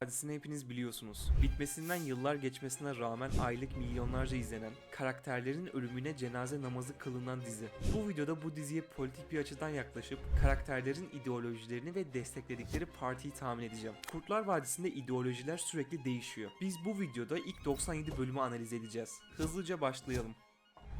Hadisini hepiniz biliyorsunuz. Bitmesinden yıllar geçmesine rağmen aylık milyonlarca izlenen, karakterlerin ölümüne cenaze namazı kılınan dizi. Bu videoda bu diziye politik bir açıdan yaklaşıp karakterlerin ideolojilerini ve destekledikleri partiyi tahmin edeceğim. Kurtlar Vadisi'nde ideolojiler sürekli değişiyor. Biz bu videoda ilk 97 bölümü analiz edeceğiz. Hızlıca başlayalım.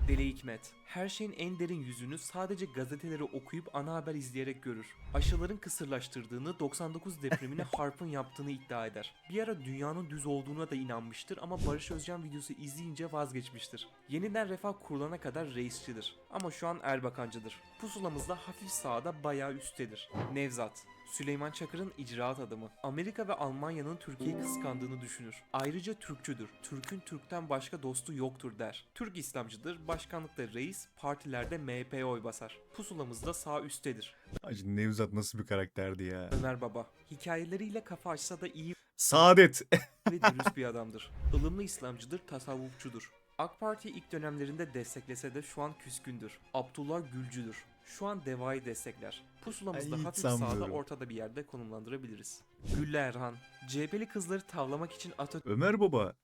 Deli Hikmet. Her şeyin en derin yüzünü sadece gazeteleri okuyup ana haber izleyerek görür. Aşıların kısırlaştırdığını, 99 depremini Harp'ın yaptığını iddia eder. Bir ara dünyanın düz olduğuna da inanmıştır ama Barış Özcan videosu izleyince vazgeçmiştir. Yeniden refah kurulana kadar reisçidir. Ama şu an Erbakancıdır. Pusulamızda hafif sağda bayağı üsttedir. Nevzat. Süleyman Çakır'ın icraat adamı. Amerika ve Almanya'nın Türkiye'yi kıskandığını düşünür. Ayrıca Türkçüdür. Türk'ün Türk'ten başka dostu yoktur der. Türk İslamcıdır. Başkanlıkta reis, partilerde MHP'ye oy basar. Pusulamızda sağ üsttedir. Hacı Nevzat nasıl bir karakterdi ya. Ömer Baba. Hikayeleriyle kafa açsa da iyi Saadet. ve dürüst bir adamdır. Ilımlı İslamcıdır, tasavvufçudur. AK Parti ilk dönemlerinde desteklese de şu an küskündür. Abdullah Gülcüdür. Şu an Deva'yı destekler. Pusulamızda Ay, hiç hafif sağda ortada bir yerde konumlandırabiliriz. Güllü Erhan. CHP'li kızları tavlamak için Atatürk Ömer Baba.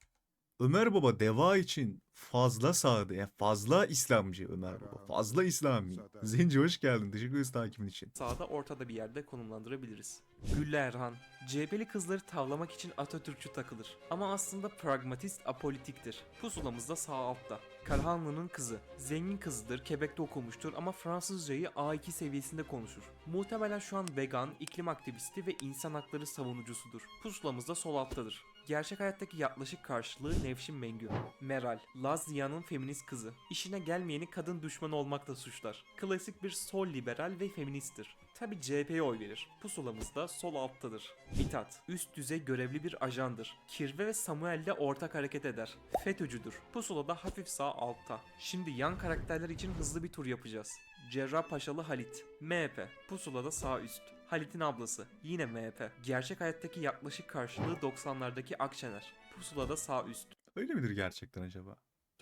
Ömer Baba deva için fazla sağdı. Yani fazla İslamcı Ömer Baba. Fazla İslami. Zenci hoş geldin. Teşekkür ederiz takibin için. sağda ortada bir yerde konumlandırabiliriz. Güllü Erhan. CHP'li kızları tavlamak için Atatürkçü takılır. Ama aslında pragmatist apolitiktir. Pusulamızda sağ altta. Karahanlı'nın kızı. Zengin kızıdır, Quebec'te okumuştur ama Fransızcayı A2 seviyesinde konuşur. Muhtemelen şu an vegan, iklim aktivisti ve insan hakları savunucusudur. Pusulamızda sol alttadır. Gerçek hayattaki yaklaşık karşılığı Nevşin Mengü. Meral, Laz Ziya'nın feminist kızı. İşine gelmeyeni kadın düşmanı olmakla suçlar. Klasik bir sol liberal ve feministtir. Tabi CHP'ye oy verir. Pusulamızda sol alttadır. Mithat, üst düzey görevli bir ajandır. Kirve ve Samuel'le ortak hareket eder. FETÖ'cüdür. Pusulada hafif sağ altta. Şimdi yan karakterler için hızlı bir tur yapacağız. Cerrahpaşalı Halit, MHP, Pusulada sağ üst. Halit'in ablası, yine MHP. Gerçek hayattaki yaklaşık karşılığı 90'lardaki Akşener. Pusulada sağ üst. Öyle midir gerçekten acaba?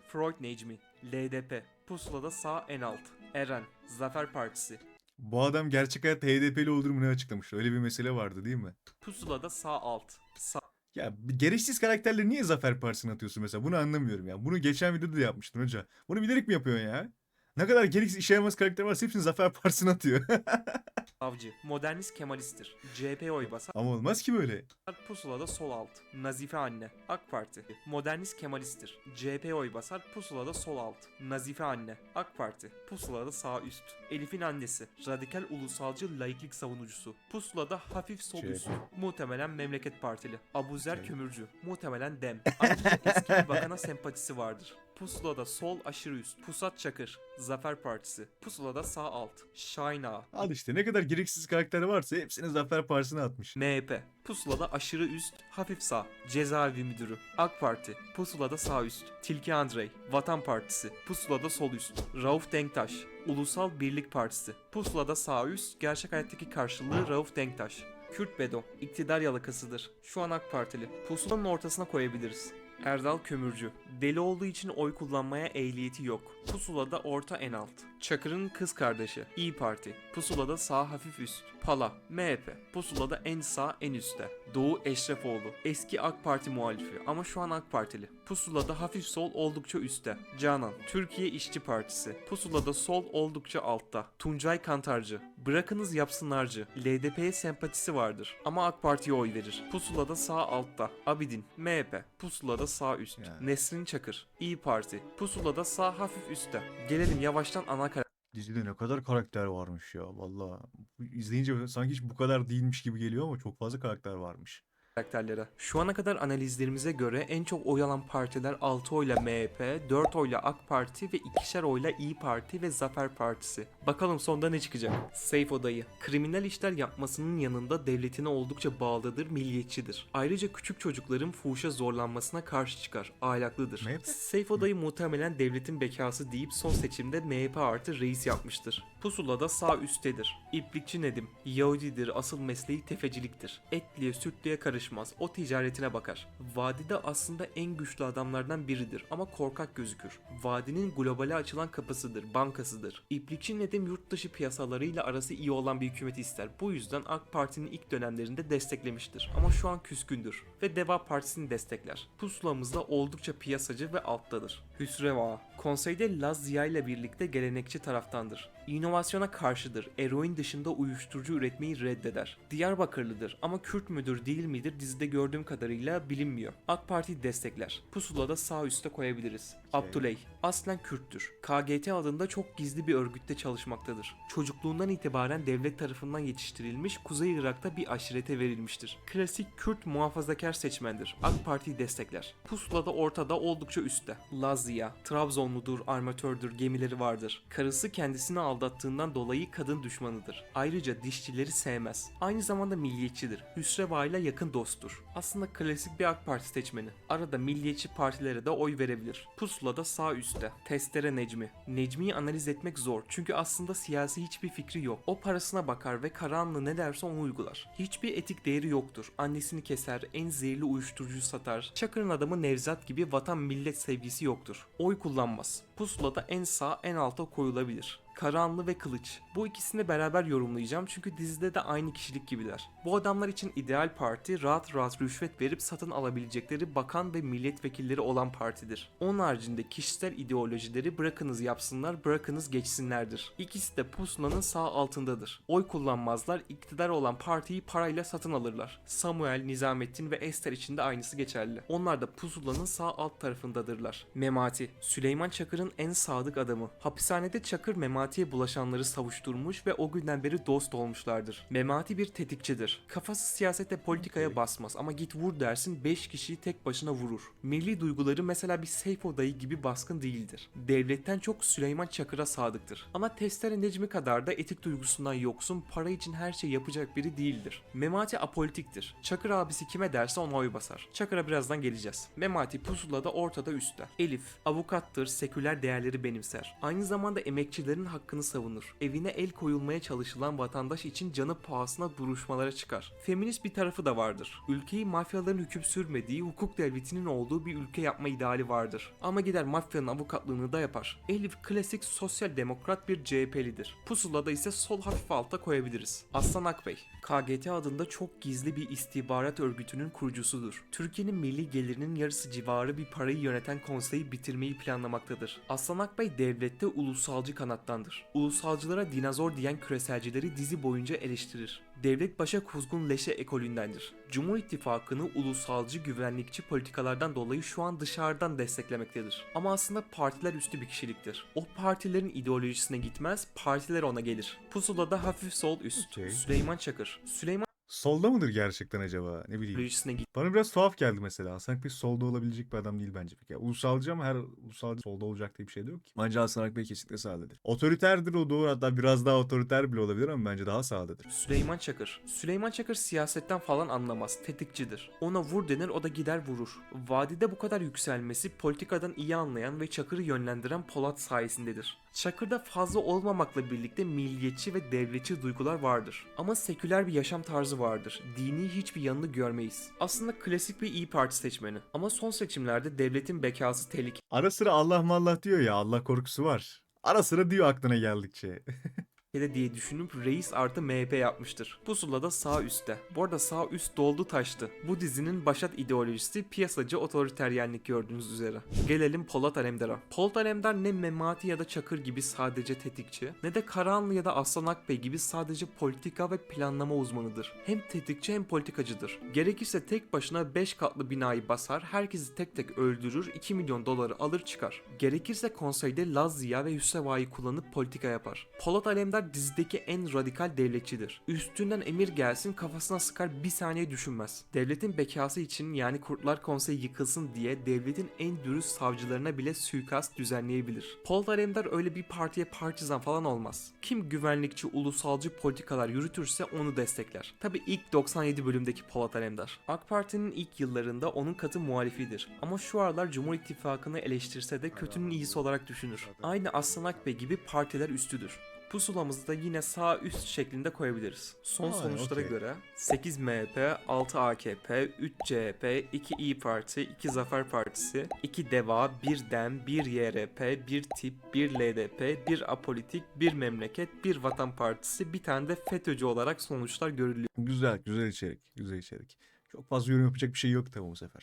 Freud Necmi, LDP, Pusulada sağ en alt. Eren, Zafer Partisi, Bu adam gerçek hayatta HDP'li olur mu ne açıklamıştı? Öyle bir mesele vardı değil mi? Pusulada sağ alt. Sağ Ya gereksiz karakterleri niye Zafer Partisi'ne atıyorsun mesela? Bunu anlamıyorum ya. Bunu geçen videoda da yapmıştın hoca. Bunu bilerek mi yapıyorsun ya? Ne kadar gereksiz işe yaramaz karakter varsa hepsini Zafer Partisi'ne atıyor. Avcı, modernist Kemalisttir. CHP oy basar. Ama olmaz ki böyle. Pusulada sol alt. Nazife Anne. AK Parti. Modernist Kemalisttir. CHP oy basar. Pusulada sol alt. Nazife Anne. AK Parti. Pusulada sağ üst. Elif'in annesi. Radikal ulusalcı laiklik savunucusu. Pusulada hafif sol CHP. üst. Muhtemelen Memleket Partili. Abuzer CHP. Kömürcü. Muhtemelen Dem. Ayrıca eski bir bakana sempatisi vardır. Pusulada sol aşırı üst. Pusat Çakır. Zafer Partisi. Pusulada sağ alt. Şahin Ağa. Al işte ne kadar gereksiz karakter varsa hepsini Zafer Partisi'ne atmış. MHP. Pusulada aşırı üst, hafif sağ. Cezaevi müdürü. AK Parti. Pusulada sağ üst. Tilki Andrei. Vatan Partisi. Pusulada sol üst. Rauf Denktaş. Ulusal Birlik Partisi. Pusulada sağ üst. Gerçek hayattaki karşılığı Rauf Denktaş. Kürt Bedo. iktidar yalakasıdır. Şu an AK Partili. Pusulanın ortasına koyabiliriz. Erdal Kömürcü. Deli olduğu için oy kullanmaya ehliyeti yok. Pusulada orta en alt. Çakır'ın kız kardeşi. İyi Parti. Pusulada sağ hafif üst. Pala. MHP. Pusulada en sağ en üstte. Doğu Eşrefoğlu. Eski AK Parti muhalifi ama şu an AK Partili. Pusulada hafif sol oldukça üstte. Canan. Türkiye İşçi Partisi. Pusulada sol oldukça altta. Tuncay Kantarcı. Bırakınız yapsınlarcı. LDP'ye sempatisi vardır ama AK Parti'ye oy verir. Pusulada sağ altta. Abidin. MHP. Pusulada sağ üst. Yani. Nesrin Çakır. İyi Parti. Pusulada sağ hafif üstte. Gelelim yavaştan ana Dizide ne kadar karakter varmış ya valla. İzleyince sanki hiç bu kadar değilmiş gibi geliyor ama çok fazla karakter varmış. Karakterlere. Şu ana kadar analizlerimize göre en çok oy alan partiler 6 oyla MHP, 4 oyla AK Parti ve ikişer oyla İyi Parti ve Zafer Partisi. Bakalım sonda ne çıkacak? Seyf Odayı. Kriminal işler yapmasının yanında devletine oldukça bağlıdır, milliyetçidir. Ayrıca küçük çocukların fuhuşa zorlanmasına karşı çıkar, ahlaklıdır. MHP? Seyf Odayı muhtemelen devletin bekası deyip son seçimde MHP artı reis yapmıştır. Pusulada sağ üsttedir. İplikçi Nedim. Yahudidir, asıl mesleği tefeciliktir. Etliye sütlüye karışmaz. Karışmaz. O ticaretine bakar. Vadide aslında en güçlü adamlardan biridir ama korkak gözükür. Vadinin globale açılan kapısıdır, bankasıdır. İplikçi Nedim yurt dışı piyasalarıyla arası iyi olan bir hükümeti ister. Bu yüzden AK Parti'nin ilk dönemlerinde desteklemiştir. Ama şu an küskündür ve Deva Partisi'ni destekler. Pusulamızda oldukça piyasacı ve alttadır. Hüsreva, konseyde Laz Ziya ile birlikte gelenekçi taraftandır. İnovasyona karşıdır. Eroin dışında uyuşturucu üretmeyi reddeder. Diyarbakırlıdır ama Kürt müdür değil midir dizide gördüğüm kadarıyla bilinmiyor. AK Parti destekler. Pusulada sağ üste koyabiliriz. Abdüley, aslen Kürttür. KGT adında çok gizli bir örgütte çalışmaktadır. Çocukluğundan itibaren devlet tarafından yetiştirilmiş Kuzey Irak'ta bir aşirete verilmiştir. Klasik Kürt muhafazakar seçmendir. AK Parti'yi destekler. Pusulada ortada oldukça üstte. Lazia, Trabzonludur, armatördür, gemileri vardır. Karısı kendisini aldattığından dolayı kadın düşmanıdır. Ayrıca dişçileri sevmez. Aynı zamanda milliyetçidir. Hüsreva ile yakın dosttur. Aslında klasik bir AK Parti seçmeni. Arada milliyetçi partilere de oy verebilir. Pusulada sağ üstte. Testere Necmi. Necmi'yi analiz etmek zor çünkü aslında siyasi hiçbir fikri yok. O parasına bakar ve karanlığı ne derse onu uygular. Hiçbir etik değeri yoktur. Annesini keser, en zehirli uyuşturucu satar. Çakır'ın adamı Nevzat gibi vatan millet sevgisi yoktur. Oy kullanmaz. Pusulada en sağ en alta koyulabilir. Karanlı ve Kılıç. Bu ikisini beraber yorumlayacağım çünkü dizide de aynı kişilik gibiler. Bu adamlar için ideal parti rahat rahat rüşvet verip satın alabilecekleri bakan ve milletvekilleri olan partidir. Onun haricinde kişisel ideolojileri bırakınız yapsınlar bırakınız geçsinlerdir. İkisi de pusulanın sağ altındadır. Oy kullanmazlar iktidar olan partiyi parayla satın alırlar. Samuel, Nizamettin ve Ester için de aynısı geçerli. Onlar da pusulanın sağ alt tarafındadırlar. Memati, Süleyman Çakır'ın en sadık adamı. Hapishanede Çakır Memati'ye bulaşanları savuşturmuş ve o günden beri dost olmuşlardır. Memati bir tetikçidir. Kafası siyasete politikaya basmaz ama git vur dersin 5 kişiyi tek başına vurur. Milli duyguları mesela bir Seyfo dayı gibi baskın değildir. Devletten çok Süleyman Çakır'a sadıktır. Ama Testere Necmi kadar da etik duygusundan yoksun, para için her şey yapacak biri değildir. Memati apolitiktir. Çakır abisi kime derse ona oy basar. Çakır'a birazdan geleceğiz. Memati pusulada ortada üstte. Elif, avukattır, seküler değerleri benimser. Aynı zamanda emekçilerin hakkını savunur. Evine el koyulmaya çalışılan vatandaş için canı pahasına duruşmalara çıkar. Feminist bir tarafı da vardır. Ülkeyi mafyaların hüküm sürmediği, hukuk devletinin olduğu bir ülke yapma ideali vardır. Ama gider mafyanın avukatlığını da yapar. Elif klasik sosyal demokrat bir CHP'lidir. Pusulada ise sol hafif alta koyabiliriz. Aslan Akbey, KGT adında çok gizli bir istihbarat örgütünün kurucusudur. Türkiye'nin milli gelirinin yarısı civarı bir parayı yöneten konseyi bitirmeyi planlamaktadır. Aslan Akbey devlette ulusalcı kanattandır. Ulusalcılara dinozor diyen küreselcileri dizi boyunca eleştirir. Devlet başa kuzgun leşe ekolündendir. Cumhur İttifakı'nı ulusalcı güvenlikçi politikalardan dolayı şu an dışarıdan desteklemektedir. Ama aslında partiler üstü bir kişiliktir. O partilerin ideolojisine gitmez, partiler ona gelir. Pusulada hafif sol üst. Okey. Süleyman Çakır. Süleyman Solda mıdır gerçekten acaba? Ne bileyim. ideolojisine Bana biraz tuhaf geldi mesela. Hasan Akbey solda olabilecek bir adam değil bence. Ya, ulusalcı ama her ulusalcı solda olacak diye bir şey de yok ki. Bence Hasan Akbey kesinlikle sağdadır. Otoriterdir o doğru hatta biraz daha otoriter bile olabilir ama bence daha sağdadır. Süleyman Çakır. Süleyman Çakır siyasetten falan anlamaz, tetikçidir. Ona vur denir o da gider vurur. Vadide bu kadar yükselmesi politikadan iyi anlayan ve Çakır'ı yönlendiren Polat sayesindedir. Çakır'da fazla olmamakla birlikte milliyetçi ve devletçi duygular vardır. Ama seküler bir yaşam tarzı vardır. Dini hiçbir yanını görmeyiz. Aslında klasik bir iyi Parti seçmeni. Ama son seçimlerde devletin bekası tehlikeli Ara sıra Allah mallah diyor ya Allah korkusu var. Ara sıra diyor aklına geldikçe. de diye düşünüp reis artı MHP yapmıştır. Pusulada sağ üstte. Bu arada sağ üst doldu taştı. Bu dizinin başat ideolojisi piyasacı otoriteryenlik gördüğünüz üzere. Gelelim Polat Alemdar'a. Polat Alemdar ne Memati ya da Çakır gibi sadece tetikçi ne de Karahanlı ya da Aslan Akbey gibi sadece politika ve planlama uzmanıdır. Hem tetikçi hem politikacıdır. Gerekirse tek başına 5 katlı binayı basar, herkesi tek tek öldürür, 2 milyon doları alır çıkar. Gerekirse konseyde Laz Ziya ve Hüsreva'yı kullanıp politika yapar. Polat Alemdar dizideki en radikal devletçidir. Üstünden emir gelsin kafasına sıkar bir saniye düşünmez. Devletin bekası için yani Kurtlar Konseyi yıkılsın diye devletin en dürüst savcılarına bile suikast düzenleyebilir. Polat Alemdar öyle bir partiye partizan falan olmaz. Kim güvenlikçi, ulusalcı politikalar yürütürse onu destekler. Tabi ilk 97 bölümdeki Polat Alemdar. AK Parti'nin ilk yıllarında onun katı muhalifidir. Ama şu aralar Cumhur İttifakı'nı eleştirse de kötünün iyisi olarak düşünür. Aynı Aslan Akbey gibi partiler üstüdür. Pusulamızı da yine sağ üst şeklinde koyabiliriz. Son Aa, sonuçlara okey. göre 8 MHP, 6 AKP, 3 CHP, 2 İyi Parti, 2 Zafer Partisi, 2 DEVA, 1 DEM, 1 YRP, 1 TİP, 1 LDP, 1 Apolitik, 1 Memleket, 1 Vatan Partisi, bir tane de FETÖ'cü olarak sonuçlar görülüyor. Güzel, güzel içerik. Güzel içerik. Çok fazla yorum yapacak bir şey yok tabii bu sefer.